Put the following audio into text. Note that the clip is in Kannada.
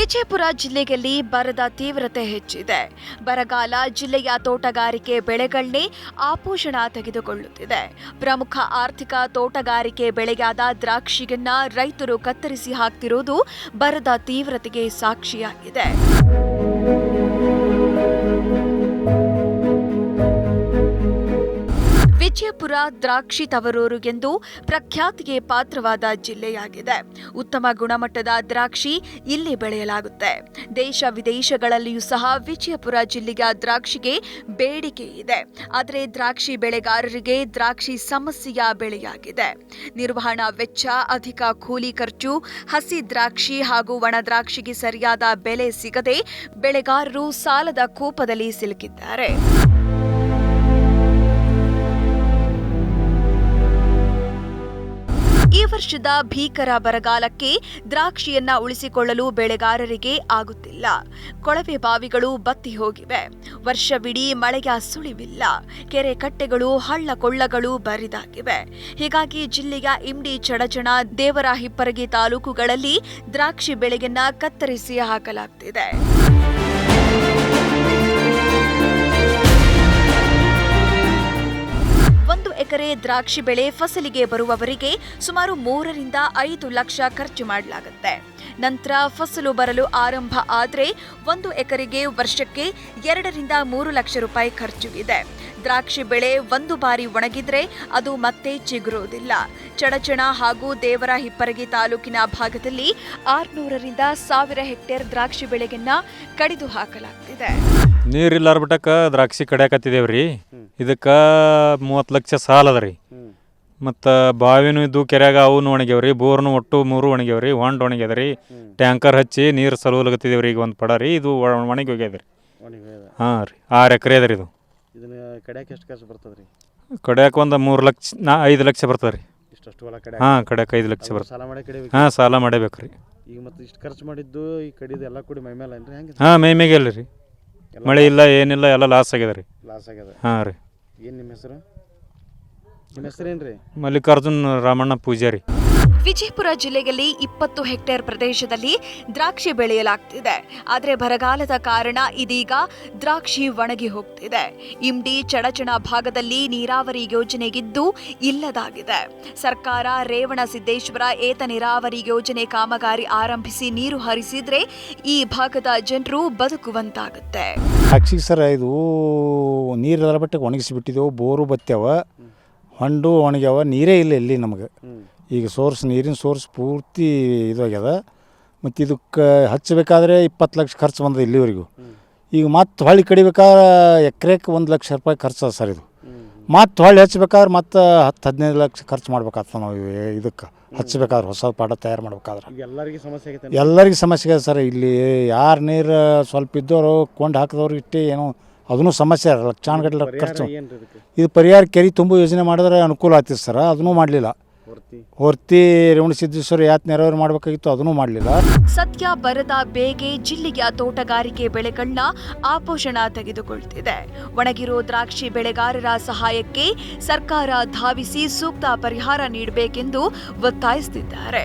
ವಿಜಯಪುರ ಜಿಲ್ಲೆಯಲ್ಲಿ ಬರದ ತೀವ್ರತೆ ಹೆಚ್ಚಿದೆ. ಬರಗಾಲ ಜಿಲ್ಲೆಯ ತೋಟಗಾರಿಕೆ ಬೆಳೆಗಳನ್ನೇ ಆಪೋಷಣ ತೆಗೆದುಕೊಳ್ಳುತ್ತಿದೆ. ಪ್ರಮುಖ ಆರ್ಥಿಕ ತೋಟಗಾರಿಕೆ ಬೆಳೆಯಾದ ದ್ರಾಕ್ಷಿಯನ್ನ ರೈತರು ಕತ್ತರಿಸಿ ಹಾಕ್ತಿರುವುದು ಬರದ ತೀವ್ರತೆಗೆ ಸಾಕ್ಷಿಯಾಗಿದೆ. ವಿಜಯಪುರ ದ್ರಾಕ್ಷಿ ತವರೂರು ಎಂದು ಪ್ರಖ್ಯಾತಿಗೆ ಪಾತ್ರವಾದ ಜಿಲ್ಲೆಯಾಗಿದೆ. ಉತ್ತಮ ಗುಣಮಟ್ಟದ ದ್ರಾಕ್ಷಿ ಇಲ್ಲಿ ಬೆಳೆಯಲಾಗುತ್ತೆ. ದೇಶ ವಿದೇಶಗಳಲ್ಲಿಯೂ ಸಹ ವಿಜಯಪುರ ಜಿಲ್ಲೆಯ ದ್ರಾಕ್ಷಿಗೆ ಬೇಡಿಕೆ ಇದೆ. ಆದರೆ ದ್ರಾಕ್ಷಿ ಬೆಳೆಗಾರರಿಗೆ ದ್ರಾಕ್ಷಿ ಸಮಸ್ಯೆಯ ಬೆಳೆಯಾಗಿದೆ. ನಿರ್ವಹಣಾ ವೆಚ್ಚ, ಅಧಿಕ ಕೂಲಿ ಖರ್ಚು, ಹಸಿ ದ್ರಾಕ್ಷಿ ಹಾಗೂ ಒಣ ದ್ರಾಕ್ಷಿಗೆ ಸರಿಯಾದ ಬೆಲೆ ಸಿಗದೆ ಬೆಳೆಗಾರರು ಸಾಲದ ಕೂಪದಲ್ಲಿ ಸಿಲುಕಿದ್ದಾರೆ. ಈ ವರ್ಷದ ಭೀಕರ ಬರಗಾಲಕ್ಕೆ ದ್ರಾಕ್ಷಿಯನ್ನ ಉಳಿಸಿಕೊಳ್ಳಲು ಬೆಳೆಗಾರರಿಗೆ ಆಗುತ್ತಿಲ್ಲ. ಕೊಳವೆ ಬಾವಿಗಳು ಬತ್ತಿ ಹೋಗಿವೆ. ವರ್ಷವಿಡೀ ಮಳೆಯ ಸುಳಿವಿಲ್ಲ. ಕೆರೆ ಕಟ್ಟೆಗಳು ಹಳ್ಳ ಕೊಳ್ಳಗಳು ಬರಿದಾಗಿವೆ. ಹೀಗಾಗಿ ಜಿಲ್ಲೆಯ ಇಂಡಿ ಚಡಚಣ ದೇವರ ಹಿಪ್ಪರಗಿ ತಾಲೂಕುಗಳಲ್ಲಿ ದ್ರಾಕ್ಷಿ ಬೆಳೆಯನ್ನ ಕತ್ತರಿಸಿ ಹಾಕಲಾಗ್ತಿದೆ. ದ್ರಾಕ್ಷಿ ಬೆಳೆ ಫಸಲಿಗೆ ಬರುವವರಿಗೆ ಸುಮಾರು ಮೂರರಿಂದ ಐದು ಲಕ್ಷ ಖರ್ಚು ಮಾಡಲಾಗುತ್ತೆ. ನಂತರ ಫಸಲು ಬರಲು ಆರಂಭ ಆದರೆ ಒಂದು ಎಕರೆಗೆ ವರ್ಷಕ್ಕೆ ಎರಡರಿಂದ ಮೂರು ಲಕ್ಷ ರೂಪಾಯಿ ಖರ್ಚು ಇದೆ. ದ್ರಾಕ್ಷಿ ಬೆಳೆ ಒಂದು ಬಾರಿ ಒಣಗಿದ್ರೆ ಅದು ಮತ್ತೆ ಚಿಗುರೋದಿಲ್ಲ ಚಡಚಣ ಹಾಗೂ ದೇವರ ಹಿಪ್ಪರಗಿ ತಾಲೂಕಿನ ಭಾಗದಲ್ಲಿ ಆರ್ನೂರರಿಂದ ಸಾವಿರ ಹೆಕ್ಟೇರ್ ದ್ರಾಕ್ಷಿ ಬೆಳೆಗನ್ನ ಕಡಿದು ಹಾಕಲಾಗ್ತಿದೆ. ನೀರಿಲ್ಲಾರ್ಬಿಟ್ಟಕ್ಕ ದ್ರಾಕ್ಷಿ ಕಡ್ಯಾಕತ್ತಿದೇವ್ರಿ. ಇದಕ್ಕೆ ಮೂವತ್ತು ಲಕ್ಷ ಸಾಲ ಅದ ರೀ. ಮತ್ತು ಬಾವಿನೂ ಇದ್ದು ಕೆರೆಯಾಗ ಅವನು ಒಣಗ್ಯಾವ್ರಿ ಬೋರ್ನು ಒಟ್ಟು ಮೂರು ಒಣಗ್ಯಾವ್ರಿ ಹೊಂಡ್ ಒಣಗ್ಯದ ರೀ ಟ್ಯಾಂಕರ್ ಹಚ್ಚಿ ನೀರು ಸಲುವಲಗತ್ತಿದೇವ್ರಿ ಈಗ ಒಂದು ಪಡ ರೀ ಇದು ಒಣ- ಒಣಗಿ ಹೋಗ್ಯದ ರೀ. ಹಾಂ ರೀ ಆರು ಎಕರೆ ಅದ ರೀ ಇದು. ಕಡ್ಯಾಕ ಎಷ್ಟು ಖರ್ಚು ಬರ್ತದೆ ರೀ? ಕಡ್ಯಾಕ ಒಂದು ಮೂರು ಲಕ್ಷ ನಾ ಐದು ಲಕ್ಷ ಬರ್ತದೆ ರೀ. ಹಾಂ ಕಡ್ಯಾಕೆ ಐದು ಲಕ್ಷ ಬರ್ತದೆ. ಸಾಲ ಮಾಡಿ ಕಡಿಬೇಕು. ಹಾಂ ಸಾಲ ಮಾಡಬೇಕು ರೀ. ಈಗ ಮತ್ತೆ ಇಷ್ಟು ಖರ್ಚು ಮಾಡಿದ್ದು ಈ ಕಡಿದು ಎಲ್ಲ ಕೂಡಿ ಮೈ ಮೇಲೆ ಹಾಂ ಮೈ ಮೇಗೆ ರೀ. ಮಳೆ ಇಲ್ಲ ಏನಿಲ್ಲ ಎಲ್ಲ ಲಾಸ್ ಆಗ್ಯದ ರೀ. ಲಾಸ್ ಆಗ್ಯದ. ಹಾಂ ರೀ. ಏನು ನಿಮ್ಮ ಹೆಸರು? ನಿಮ್ಮ ಹೆಸರೇನು ರೀ ಮಲ್ಲಿಕಾರ್ಜುನ್ ರಾಮಣ್ಣ ಪೂಜಾರಿ. ವಿಜಯಪುರ ಜಿಲ್ಲೆಯಲ್ಲಿ ಇಪ್ಪತ್ತು ಹೆಕ್ಟೇರ್ ಪ್ರದೇಶದಲ್ಲಿ ದ್ರಾಕ್ಷಿ ಬೆಳೆಯಲಾಗ್ತಿದೆ. ಆದರೆ ಬರಗಾಲದ ಕಾರಣ ಇದೀಗ ದ್ರಾಕ್ಷಿ ಒಣಗಿ ಹೋಗ್ತಿದೆ. ಇಂಡಿ ಚಡಚಣ ಭಾಗದಲ್ಲಿ ನೀರಾವರಿ ಯೋಜನೆಗಿದ್ದು ಇಲ್ಲದಾಗಿದೆ. ಸರ್ಕಾರ ರೇವಣ ಸಿದ್ದೇಶ್ವರ ಏತ ನೀರಾವರಿ ಯೋಜನೆ ಕಾಮಗಾರಿ ಆರಂಭಿಸಿ ನೀರು ಹರಿಸಿದ್ರೆ ಈ ಭಾಗದ ಜನರು ಬದುಕುವಂತಾಗುತ್ತೆ. ದ್ರಾಕ್ಷಿಗೆ ಸರ್, ಇದು ನೀರು ಬಟ್ಟೆ ಒಣಗಿಸಿಬಿಟ್ಟಿದ್ದೆವು ಬೋರು ಬತ್ತ್ಯಾವ. ಹೊಂಡು ಒಣಗ್ಯಾವ, ನೀರೇ ಇಲ್ಲ ಇಲ್ಲಿ ನಮಗೆ. ಈಗ ಸೋರ್ಸ್ ನೀರಿನ ಸೋರ್ಸ್ ಪೂರ್ತಿ ಇದಾಗ್ಯದ. ಮತ್ತು ಇದಕ್ಕೆ ಹಚ್ಚಬೇಕಾದ್ರೆ ಇಪ್ಪತ್ತು ಲಕ್ಷ ಖರ್ಚು ಬಂದದ ಇಲ್ಲಿವರೆಗೂ. ಈಗ ಮತ್ತೆ ಹೊಳ್ಳಿ ಕಡಿಬೇಕಾದ್ರೆ ಎಕರೆಕ್ಕೆ ಒಂದು ಲಕ್ಷ ರೂಪಾಯಿ ಖರ್ಚು ಸರ್ ಇದು. ಮತ್ತೆ ಹೊಳ್ಳಿ ಹಚ್ಬೇಕಾದ್ರೆ ಮತ್ತೆ ಹತ್ತು ಹದಿನೈದು ಲಕ್ಷ ಖರ್ಚು ಮಾಡ್ಬೇಕಾಗ್ತದೆ ನಾವು, ಇದಕ್ಕೆ. ಹಚ್ಬೇಕಾದ್ರೆ ಹೊಸ ಪಾಡ ತಯಾರು ಮಾಡ್ಬೇಕಾದ್ರೆ. ಈಗ ಎಲ್ಲರಿಗೂ ಸಮಸ್ಯೆ ಆಗೈತೆ ಎಲ್ಲರಿಗೂ ಸಮಸ್ಯೆ ಇದೆ ಸರ್ ಇಲ್ಲಿ ಯಾರು ನೀರು ಸ್ವಲ್ಪ ಇದ್ದವರು ಕೊಂಡು ಹಾಕಿದವ್ರು ಇಟ್ಟು ಏನೋ ಅದನ್ನು ಸಮಸ್ಯೆ ಲಕ್ಷಾನುಗಟ್ಟಲೆ ಖರ್ಚು. ಏನು ಇದು ಪರಿಹಾರ ಕೆರೆ ತುಂಬು ಯೋಜನೆ ಮಾಡಿದ್ರೆ ಅನುಕೂಲ ಆಗ್ತಿತ್ತು ಸರ್ ಅದನ್ನೂ ಮಾಡಲಿಲ್ಲ. ಹೊರ್ತಿ. ರೇವಣಸಿದ್ದೇಶ್ವರ ಯಾತ್ ನೆರವೇರು ಮಾಡಬೇಕಾಗಿತ್ತು ಅದನ್ನೂ ಮಾಡಲಿಲ್ಲ. ಸದ್ಯ ಬರದ ಬೇಗೆ ಜಿಲ್ಲೆಯ ತೋಟಗಾರಿಕೆ ಬೆಳೆಗಳನ್ನ ಆಪೋಷಣ ತೆಗೆದುಕೊಳ್ತಿದೆ. ಒಣಗಿರೋ ದ್ರಾಕ್ಷಿ ಬೆಳೆಗಾರರ ಸಹಾಯಕ್ಕೆ ಸರ್ಕಾರ ಧಾವಿಸಿ ಸೂಕ್ತ ಪರಿಹಾರ ನೀಡಬೇಕೆಂದು ಒತ್ತಾಯಿಸುತ್ತಿದ್ದಾರೆ